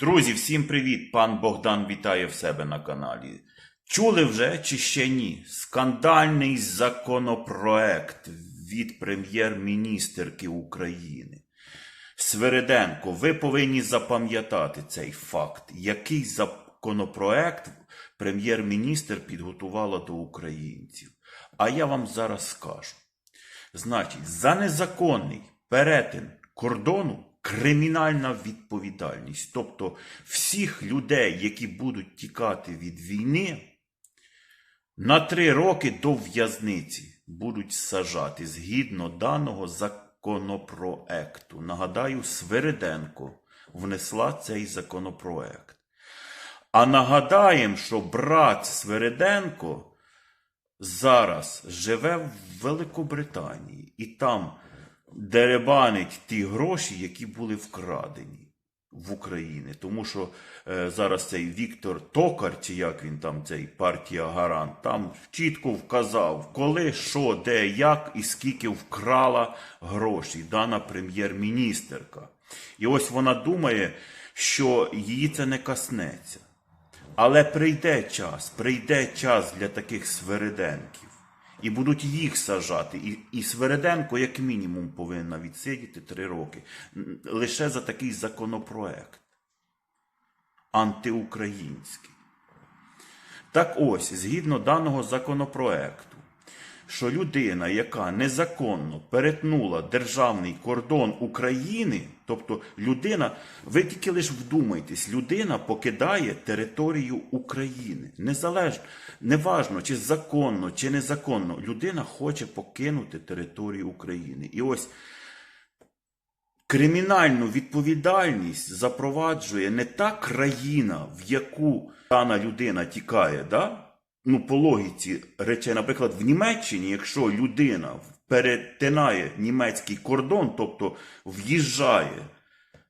Друзі, всім привіт! Пан Богдан вітає в себе на каналі. Чули вже чи ще ні? Скандальний законопроект від прем'єр-міністерки України. Свериденко, ви повинні запам'ятати цей факт. Який законопроект прем'єр-міністр підготувала до українців? А я вам зараз скажу. Значить, за незаконний перетин кордону кримінальна відповідальність. Тобто всіх людей, які будуть тікати від війни, на три роки до в'язниці будуть сажати згідно даного законопроекту. Нагадаю, Свириденко внесла цей законопроект. А нагадаємо, що брат Свириденко зараз живе в Великобританії і там деребанить ті гроші, які були вкрадені в Україні. Тому що е, зараз цей Віктор Токар, чи як він там, цей партія Гарант, там чітко вказав, коли, що, де, як і скільки вкрала гроші дана прем'єр-міністерка. І ось вона думає, що її це не коснеться. Але прийде час, прийде час для таких свириденків. І будуть їх сажати. І, і Свереденко, як мінімум, повинна відсидіти три роки. Лише за такий законопроект. Антиукраїнський. Так ось, згідно даного законопроекту, що людина, яка незаконно перетнула державний кордон України, тобто людина, ви тільки лише вдумайтесь, людина покидає територію України. Незалежно, неважно, чи законно, чи незаконно, людина хоче покинути територію України. І ось кримінальну відповідальність запроваджує не та країна, в яку дана людина тікає, да? Ну, по логіці речей, наприклад, в Німеччині, якщо людина перетинає німецький кордон, тобто в'їжджає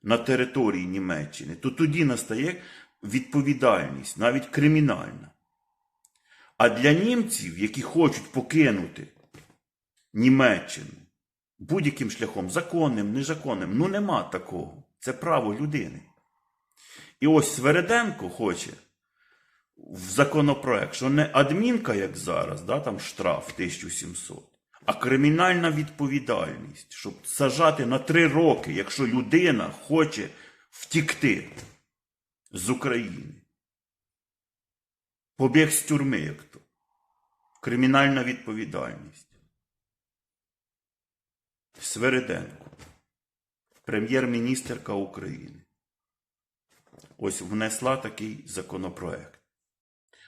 на території Німеччини, то тоді настає відповідальність, навіть кримінальна. А для німців, які хочуть покинути Німеччину будь-яким шляхом, законним, незаконним, ну нема такого. Це право людини. І ось Свереденко хоче в законопроект, що не адмінка, як зараз, да, там штраф 1700, а кримінальна відповідальність, щоб сажати на три роки, якщо людина хоче втікти з України. Побіг з тюрми, як то. Кримінальна відповідальність. Свериденко, прем'єр-міністерка України. Ось внесла такий законопроект.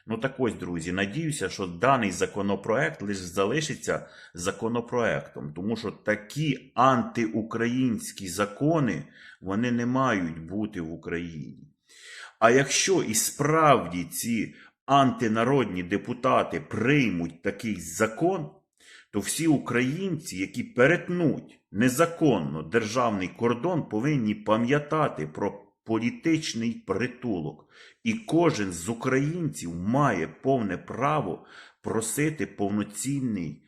Ну так ось, друзі, надіюся, що даний законопроект лише залишиться законопроектом, тому що такі антиукраїнські закони вони не мають бути в Україні. А якщо і справді ці антинародні депутати приймуть такий закон, то всі українці, які перетнуть незаконно державний кордон, повинні пам'ятати про політичний притулок. І кожен з українців має повне право просити повноцінний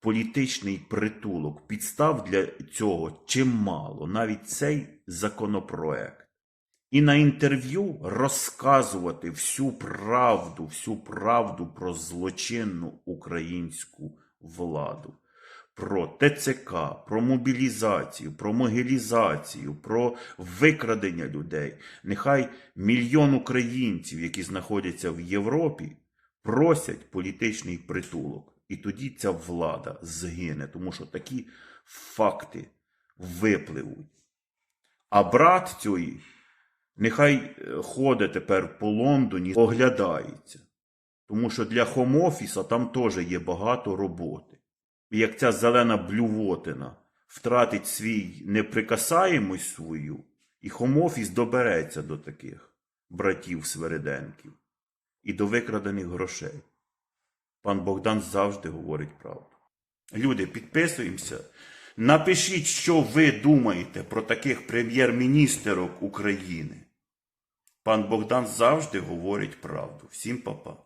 політичний притулок. Підстав для цього чимало, навіть цей законопроект. І на інтерв'ю розказувати всю правду, всю правду про злочинну українську владу, про ТЦК, про мобілізацію, про могилізацію, про викрадення людей. Нехай мільйон українців, які знаходяться в Європі, просять політичний притулок. І тоді ця влада згине, тому що такі факти випливуть. А брат цієї нехай е, ходить тепер по Лондоні, оглядається. Тому що для хомофіса там теж є багато роботи. Як ця зелена блювотина втратить свій неприкасаємость свою, і хомофіс добереться до таких братів Свериденків і до викрадених грошей. Пан Богдан завжди говорить правду. Люди, підписуємося. Напишіть, що ви думаєте про таких прем'єр-міністерок України. Пан Богдан завжди говорить правду. Всім па-па.